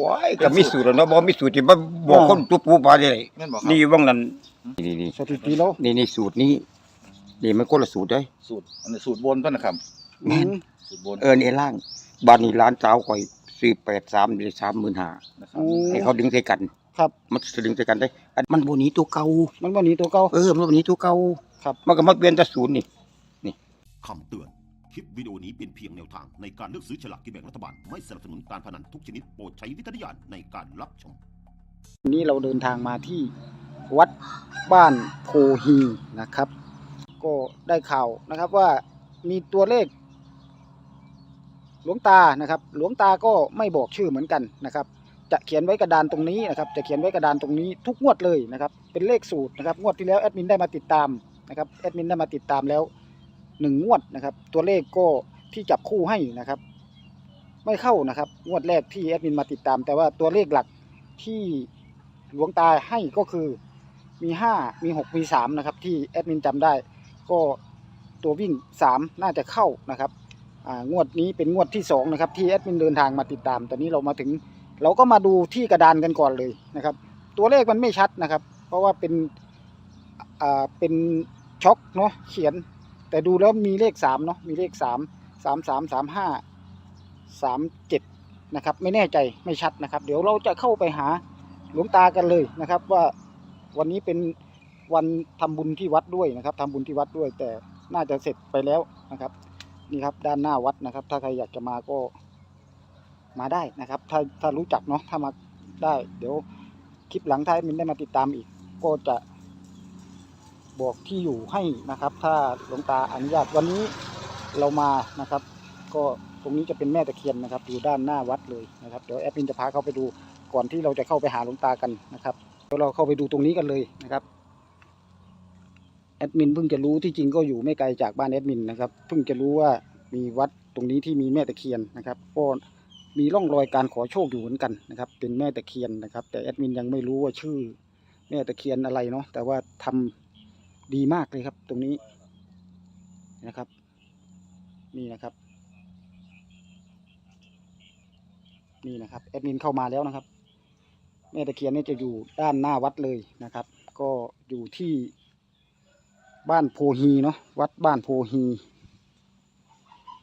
ว้ายก็มีสูตรแล้วเนาะบ่มีสูตรที่บ่บอกคนตัวปูปลาได้แม่นบอกครับ นี่ว่างนั้นนี่นี่สถิติแล้วนี่นี่สูตรนี้นี่มันคนละสูตรเด้ยสูตรอันนี้สูตรบนต้นนะครับแม่นสูตรบนเอิ้นไอ้ล่างบ้านนี้ร้านสาวข่อยซื้อ83ได้35,000นะครับ ให้เขาดึงใส่กัน ครับ มันสิดึงใส่กันได้อันมันบ่หนีตัวเก่า มันบ่หนีตัวเก่า เออมันบ่หนีตัวเก่าครับ มันก็มาเปลี่ยนแต่ศูนย์นี่คำเตือนค ลิปวิดีโอนี้เป็นเพียงแนวทางในการเลือกซื้อฉลากกินแบ่งรัฐบาล ไม่สนับสนุนการพนันทุกชนิดโปรดใช้วิจารณญาณในการรับชม วันนี้เราเดินทางมาที่วัดบ้านโพฮีนะครับ ก็ได้ข่าวนะครับว่ามีตัวเลข หลวงตานะครับ หลวงตาก็ไม่บอกชื่อเหมือนกันนะครับ จะเขียนไว้กระดานตรงนี้นะครับ จะเขียนไว้กระดานตรงนี้ทุกงวดเลยนะครับ เป็นเลขสูตรนะครับ งวดที่แล้วแอดมินได้มาติดตามนะครับ แอดมินได้มาติดตามแล้ว หนึ่งงวดนะครับ ตัวเลขก็ที่จับคู่ให้นะครับ ไม่เข้านะครับ งวดแรกที่แอดมินมาติดตาม แต่ว่าตัวเลขหลักที่หลวงตาให้ก็คือมีห้ามีหกมีสามนะครับ ที่แอดมินจำได้ ก็ตัววิ่งสามน่าจะเข้านะครับอ่างวดนี้เป็นงวดที่สองนะครับ ที่แอดมินเดินทางมาติดตาม ตอนนี้เรามาถึง เราก็มาดูที่กระดานกันก่อนเลยนะครับ ตัวเลขมันไม่ชัดนะครับ เพราะว่าเป็นอ่าเป็นช็อกเนาะเขียน แต่ดูแล้วมีเลขสามเนาะมีเลขสามสามสามสามห้าสามเจ็ดนะครับ ไม่แน่ใจไม่ชัดนะครับ เดี๋ยวเราจะเข้าไปหาหลวงตากันเลยนะครับ ว่าวันนี้เป็นวันทำบุญที่วัดด้วยนะครับทำบุญที่วัดด้วย แต่น่าจะเสร็จไปแล้วนะครับ นี่ครับด้านหน้าวัดนะครับ ถ้าใครอยากจะมาก็มาได้นะครับ ถ้าถ้ารู้จักเนาะถ้ามาได้ เดี๋ยวคลิปหลังท้ายมินได้มาติดตามอีกก็จะ บอกที่อยู่ให้นะครับ ถ้าหลวงตาอนุญาตวันนี้เรามานะครับ ก็ตรงนี้จะเป็นแม่ตะเคียนนะครับ อยู่ด้านหน้าวัดเลยนะครับเดี๋ยวแอดมินจะพาเข้าไปดูก่อนที่เราจะเข้าไปหาหลวงตากันนะครับเดี๋ยวเราเข้าไปดูตรงนี้กันเลยนะครับแอดมินเพิ่งจะรู้ที่จริงก็อยู่ไม่ไกลจากบ้านแอดมินนะครับเพิ่งจะรู้ว่ามีวัดตรงนี้ที่มีแม่ตะเคียนนะครับก็มีร่องรอยการขอโชคอยู่เหมือนกันนะครับ เป็นแม่ตะเคียนนะครับ แต่แอดมินยังไม่รู้ว่าชื่อ แม่ตะเคียนอะไรเนาะแต่ว่าทำ ดีมากเลยครับตรงนี้นะครับ นี่นะครับ นี่นะครับแอดมินเข้ามาแล้วนะครับแม่ตะเคียนนี่จะอยู่ด้านหน้าวัดเลยนะครับ ก็อยู่ที่บ้านโพฮีเนาะวัดบ้านโพฮี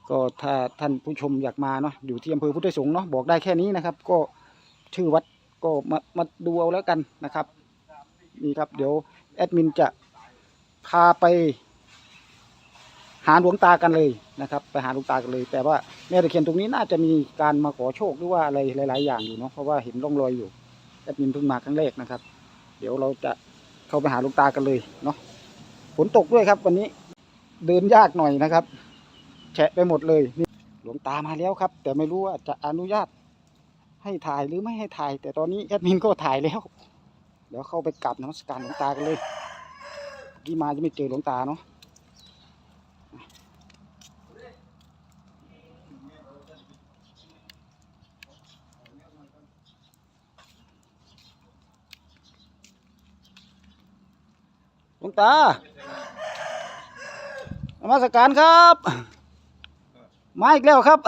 ก็ถ้าท่านผู้ชมอยากมาเนาะอยู่ที่อำเภอพุทธสงฆ์เนาะบอกได้แค่นี้นะครับ ก็ชื่อวัดก็มามาดูเอาแล้วกันนะครับนี่ครับเดี๋ยวแอดมินจะ พาไป หาหลวงตากันเลยนะครับ ไปหาหลวงตากันเลย แต่ว่าแม่ตะเคียนตรงนี้น่าจะมีการมาขอโชคหรือว่าอะไรหลาย ๆ อย่างอยู่เนาะเพราะว่าเห็นร่องรอยอยู่แอดมินเพิ่งมาครั้งแรกนะครับ เดี๋ยวเราจะเข้าไปหาหลวงตากันเลยเนาะฝนตกด้วยครับ วันนี้เดินยากหน่อยนะครับ แฉะไปหมดเลยนี่หลวงตามาแล้วครับ แต่ไม่รู้ว่าจะอนุญาตให้ถ่ายหรือไม่ให้ถ่าย แต่ตอนนี้แอดมินก็ถ่ายแล้ว เดี๋ยวเข้าไปกราบนมัสการหลวงตากันเลย กี้มาจะไม่เจอหลวงตาเนาะหลวงตานมัสการครับ มาอีกแล้วครับ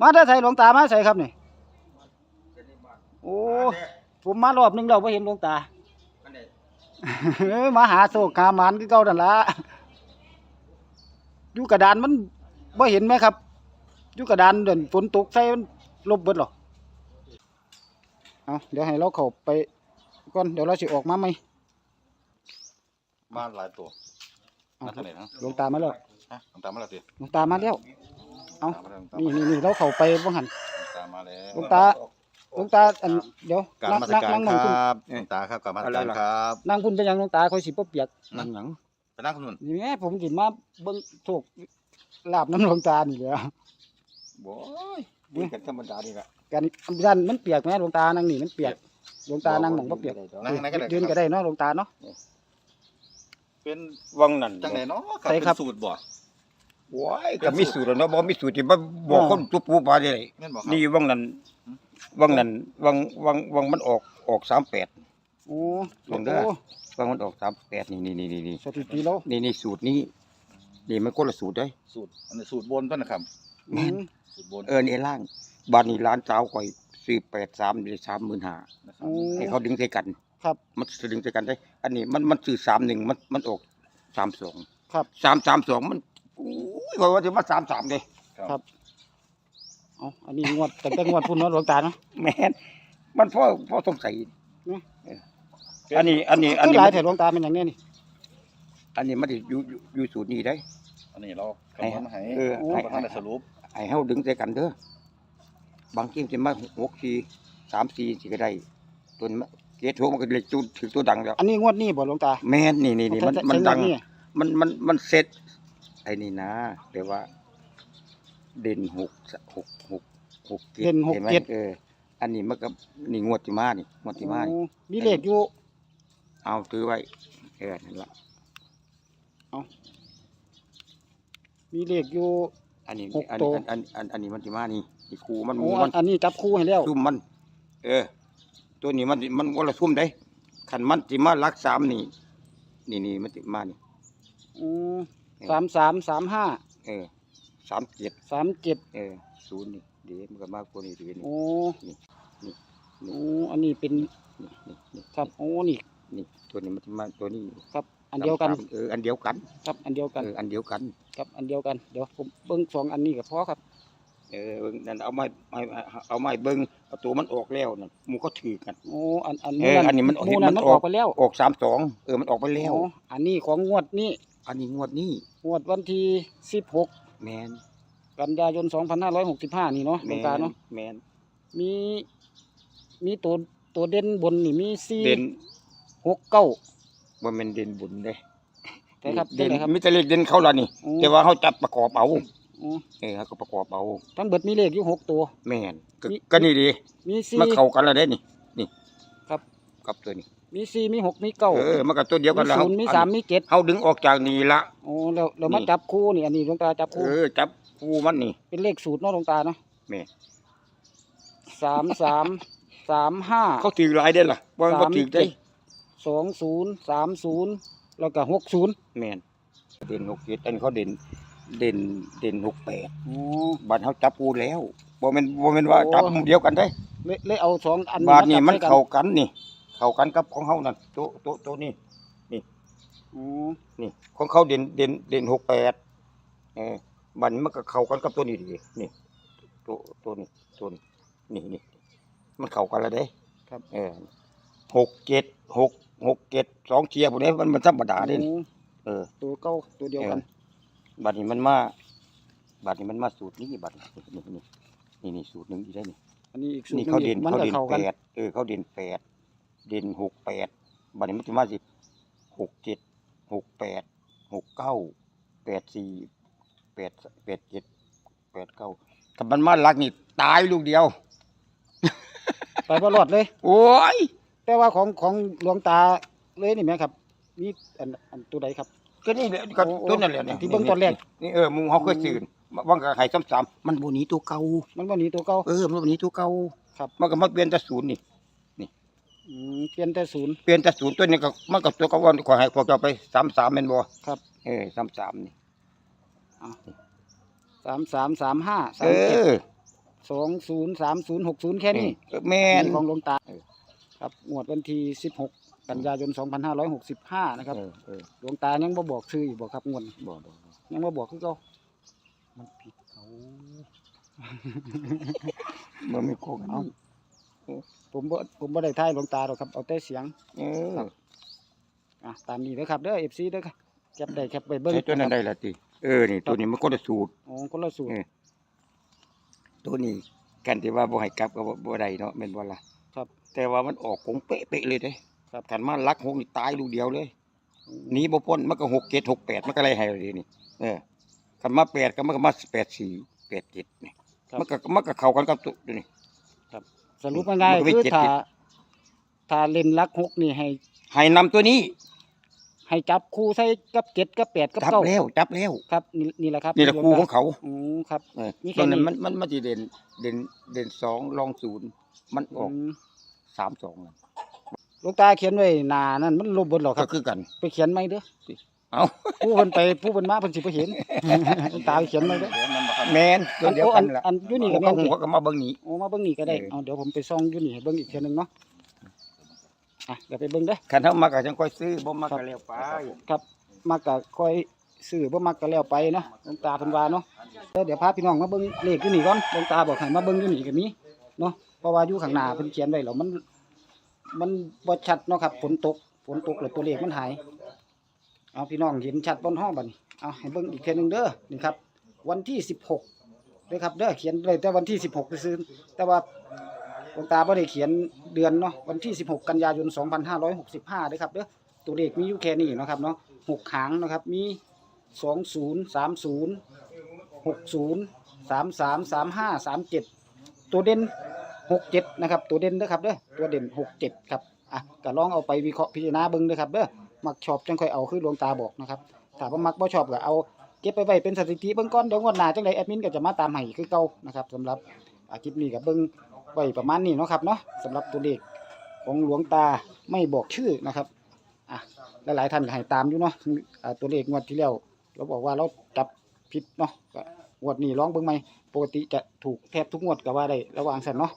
มาได้ใส่หลวงตามาใส่ครับนี่โอ้ผมมารอบหนึงเราไม่เห็นหลวงตา มาหาโศกหาหมานคือเก่านั่นละอยู่กระดานมันบ่เห็นไหมครับอยู่กระดานเดินฝนตกใส่มันลบเบิดหรอเอาเดี๋ยวให้เราเข้าไปก่อนเดี๋ยวเราสิออกมาไหมบ้านหลายตัวเอามาเท่าไหร่นะหลวงตามาแล้วฮะหลวงตามมาแล้วสิหลวงตามาแล้ว เอาตามมาแล้วนี่นี่นี่เราเข้าไปบ้างหันหลวงตามาแล้วหลวงตาห ลวงตาอันเดี๋ยวกราบนั่งมาสนั่งการนั่งคมองคุณรับหลวงตาครับกราบมาสการครับนั่งคุณเป็นหยังหลวงตาคอยสิบ่เปียกนั่งหยังไปนั่งคุณนุ่นนี่แม่ผมสิมาเบิ่งโชคลาบน้ำหลวงตานี่แหละบ่ยนี่กันธรรมดานี่ล่ะกันยันมันเปียกไหมหลวงตานั่งนี่มันเปียกหลวงตานั่งหมองบ่เปียกนั่งไหนก็ได้ยืนก็ได้เนาะหลวงตาเนาะ เป็นว่างนั้นจังไหนเนาะครับใช่ครับเป็นสูตรบ่ว้ายก็มีสูตรแล้วเนาะบ่มีสูตรที่บ่บอกคนตัวปูปลาได้แม่นบ่ครับนี่ว่างนั้น ว่างนั้นว่างว่างว่างมันออกออก38โอ้หลวงตาโอ้ว่างมันออก38นี่นี่นี่นี่นี่สถิติแล้วนี่นี่สูตรนี้นี่มันคนละสูตรเด้ยสูตรอันนี้สูตรบนต้นนะครับอืมสูตรบนเอิ้นไอ้ล่างบ้านนี้ร้านสาวข่อยซื้อแปดสามหรือสามหมื่นห้าโอ้ให้เขาดึงใส่กัน ครับ มันจะดึงใส่กันได้ อันนี้มันมันซื้อสามหนึ่งมันมันออกสามสองครับ สามสามสองมันอุ้ยว่าว่าจะมาสามสามเลยครับ เอาอันนี้งวดแต่แต่งวดพุ่นเนาะหลวงตาเนาะ แม่นมันพ่อพ่อสงสัยอืม เอออันนี้อันนี้อันคือนี้หลายมันแต่หลวงตาเป็นอย่างนี้นี่ อันนี้มันสิอยู่อยู่อยู่สูตรนี้ได้ อันนี้เราคำนวณมาให้เออเราประธานได้สรุปไอ้เฮาดึงใส่กันเด้อบางทีมันจะมาหกสี่สามสี่สิก็ได้ตัวนี้มันเกตโทมันก็เลยจุดถึงตัวดังแล้วอันนี้งวดนี้บ่หลวงตาแม่นนี่นี่นี่มันแต่มันแต่ดังงวนี่มันมันมันเซ็ตไอ้นี่นะแปลว่า เด่นหกสหกหกหกจ็เด่นหกห็ไหมเจ็ด เอออันนี้มันก็นี่งวดที่มานี่งวดที่มานี่โอ้มีเลขอยู่ เอาถือไว้เออนั่นละมีเลขอยู่ อันนี้หกอันตัว อันอันอันอันนี้มันที่มานี่นี่ครูมันหโอ้มูอัมันนอันนี้จับคู่ให้แล้วซุ่มมัน เออ ตัวนี้มันมันวันละซุ่มได้ขันมันที่มารักสามนี่ นี่นี่มันที่มานี่ อืมสามสามสามห้าเออ สามเจ็ดสามเจ็ดเออศูนย์นี่เดี๋ยวมันก็มากกว่านี้เดี๋ยวนี้โอ้นี่นี่โอ้อันนี้เป็นนี่นี่นี่ครับโอ้นี่นี่ตัวนี้มันจะมาตัวนี้ครับ อันเดียวกันสามสามเอออันเดียวกันครับอันเดียวกันเอออันเดียวกันครับอันเดียวกันเดี๋ยวผมเบิ้งสองอันนี้กับพ่อครับเออเบิ่งนั่นเอาไม้ไม้เอาไม้เบิ้งเอาตัวมันออกแล้วนั่นหมูก็ถือกันโอ้อันอันเอออันนี้มันหมู่นั้นเห็นมัมันนออออกกไปแล้วออกสามสองเออมันออกไปแล้วโอ้อันนี้ของงวดนี้อันนี้งวดนี้งวดวันที่สิบหก แมนกันยายนสองพันห้าร้อยหกสิบห้านี่เนาะหลแมวงตานเนาะแมนมีมีตัวตัวเด่นบนนี่มีสี่เด่นหกเก้าว่ามันเด่นบุญเด้ใช่ครับเด่นใช่ครับมิตรเลขเด่นเขาละนี่โอ้แต่ว่าเขาจับประกอบเอาโอ้เออเขาก็ประกอบเอา ทั้งเบิดมีเลขอยู่หกตัว แม่นก็มี ก็นี่ดี มีสี่ มาเข้ากันแล้วได้นี่ นี่ครับกับตัวนี้ มีสี่มีหกมีเก้าเออมันก็ตัวเดียวกันมีแล้วศูนย์มีสามมีเจ็ดเขาดึงออกจากนี่ละโอ้แล้วเรามานี่จับคู่นี่อันนี้หลวงตาจับคู่เออจับคู่มันนี่ เป็นเลขสูตรเนาะหลวงตาเนาะแม่สามสามสามห้าเขาถือหลายได้อล่ะว่ามันบ่ถือได้สองศูนย์สามศูนย์แล้วก็หกศูนย์แม่นเด่นหกเจ็ดอันนี้เขาเด่นเด่นเด่นหกแปดโอ้บ้านเขาจับคู่แล้วบ่แม่นบ่แม่นว่าโอ้จับเดียวกันได้เลยเลยเอาสองอันบาทนี่จัมันใส่กัเข้ากันนี่ เข้ากันกับของเฮานั่นโตะโตะโตะนี่โอ้นี่ของเขาเด่นเด่นเด่นหกแปดเออบัดนมันก็เข้ากันกับตัวนี้ดีนี่ตัวตัวนี้ตัวนี้นี่นี่มันเข้ากันแล้วเด้ครับเออหกเจ็ดหกหกเจ็ดสองเชียร์พวกนี้มันมันธรรมดาเด่นโอ้เออ ตัวเก้าตัวเดียวกันบัดนี้มันมาบัดนี้มันมาสูตรนี้บัดนี้นี่นี่นี่นี่สูตรหนึ่งอีกได้นี่อันนี้อีกสูตรนี่หนึงเขาอีเด่กนมันเขาก็เด่นเข้าแปกันดเออเขาเด่นแปด เด่นหกแปดบัดนี้มันจะมาสิหกเจ็ดหกแปดหกเก้าแปดสี่แปดแปดเจ็ดแปดเก้าถ้ามันมาลักนี่ตายลูกเดียว ไปบ่รอดเลย โอ้ยแต่ว่าของของหลวงตาเลยนี่ไหมครับมีอันอันตัวใดครับ ก็นี่แหละก็โอ้โอ้ต้นนั่นแหละเนี่ยที่เบิ่งตอนแรกนี่เออมึงเขาเคยสื่นว่างกับไห้ซ้ำๆมันโบหนีตัวเก่ามันบ่หนีตัวเก่าเออมันโบหนีตัวเก่าครับมันก็มาเปลี่ยนแต่ศูนย์นี่ อืมเปลี่ยนแต่ศูนย์ เปลี่ยนแต่ศูนย์ตัวนี้ก็มันก็ตัวเก่าวันขอให้พวกเราไปสามสามเป็นบ่ครับ เออสามสามนี่สามสามสามห้าสาเอมเจ็ดอสองศูนย์สามศูนย์หกศูนย์แค่นี้เออแม่นนี่ของหลวงตาเออ ครับงวดวันที่สิบหกกันยายนสองพันห้าร้อยหกสิบห้านะครับเออเออหลวงตายังบ่บอกชื่ออีกบอกครับงวดนี้บ่บ่บ่ยังบ่บอกคือเก่ามันผิดเขามันไม่โกงเอา ผมบ่ผมบ่ได้ทายหลวงตาหรอกครับเอาแต่เสียงเอออะตามนี้เด้อครับเด้อ FC เด้อครับแคปได้แคปไปเบิ่งไอ้ตัวนั้นได้ละติเออนี่ตัวนี้มันคนละสูตรอ๋อคนละสูตรเออตัวนี้กันที่ว่าบ่ให้กลับก็บ่บ่ได้เนาะแม่นบ่ล่ะครับ แต่ว่ามันออกคงเป๊ะๆเลยเด้ครับคันมาลักหกนี่ตายลูกเดียวเลยหนีบ่พ้นมันก็หกเจ็ดหกแปดมันก็ไล่ให้เลยนี่เออคันมาแปดก็มันก็มาแปดสี่แปดเจ็ดนี่ครับมันก็มันก็เข้ากันกับตัวนี่ สรุปง่ายมันก็ๆไม่คือเจ็ดถ้าเจ็ด ถ้าเล่นลักหกนี่ให้ ให้นำตัวนี้ ให้จับคู่ใส่กับเจ็ดกับแปดกับจับเก้าแล้วจับแล้วครับนี่นี่แหละครับนี่แหละครูของเขาอืมครับ เออนี่แค่ตอนนั้นนี้มันมันมันจะเด่นเด่นเด่นสองรองศูนย์มันออกอืมสามสองนั่นหลวงตาเขียนไว้หน้านั่นมันลบเบนหรอกคก็รับ คือกัน ไปเขียนไหมเด้อเอา ผู้เพิ่นไปผู้เพิ่นมาเพิ่นสิบ่เห็น หลวงตาไปเขียนไหมเด้อเดี๋ยวมันมาครับ แม่นตัวเดียวกันล่ะอันอันอยู่นี่ก็เขาแม่นหัวก็มาเบิ่งนี่โอ้มาเบิ่งนี่ก็ได้เออ เอาเดี๋ยวผมไปซ่องอยู่นี่ให้เบิ่งอีกเทื่อนึงเนาะอะเดี๋ยวไปเบิ่งเด้อคันเฮามาก็จังค่อยซื้อบ่มาก็แล้วไปครับมักก็ค่อยซื้อบ่มักก็แล้วไปเนาะหลวงตาเพิ่นว่าเนาะเออเดี๋ยวพาพี่น้องมาเบิ่งเลขอยู่นี่ก่อนหลวงตาบอกให้มาเบิ่งอยู่นี่ก็มีเนาะเพราะว่าอยู่ข้างหน้าเพิ่นเขียนไว้แล้วมัน มันบ่ชัดเนาะครับฝนตกฝนตกแล้วตัวเลขมันหาย เอาพี่น้องเห็นชัดบนห้องบัดนี้เอาให้เบิ่งอีกเทื่อนึงเด้อนี่ครับ วันที่16เด้อครับเด้อเขียนไว้แต่วันที่16ซื่อแต่ว่าหลวงตาบ่ได้เขียนเดือนเนาะวันที่16กันยายน2565เด้อครับเด้อตัวเลขมีอยู่แค่นี้นะครับเนาะหกหางนะครับมี20 30 60 33 35 37ตัวเด่น67นะครับ ตัวเด่นเด้อครับเด้อตัวเด่น67ครับอะก็ลองเอาไปวิเคราะห์พิจารณาเบิ่งเด้อครับเด้อมักชอบจังค่อยเอาคือหลวงตาบอกนะครับถ้าบ่มักบ่ชอบก็เอา เก็บไปไว้เป็นสถิติเบื้องก้อนเดี๋ยวงวดหน้าจังไดแอดมินก็จะมาตามให้คือเก่านะครับสำหรับอาคลิปนี้ก็เบิ่งไว้ประมาณนี้เนาะครับเนาะสำหรับตัวเลขของหลวงตาไม่บอกชื่อนะครับอะหลายๆท่านก็ให้ตามอยู่เนาะอ่าตัวเลขงวดที่แล้วเราบอกว่าเราจับผิดเนาะก็งวดนี้ลองเบิ่งใหม่ปกติจะถูกแทบทุกงวดก็ว่าได้ระหว่างสันเนาะ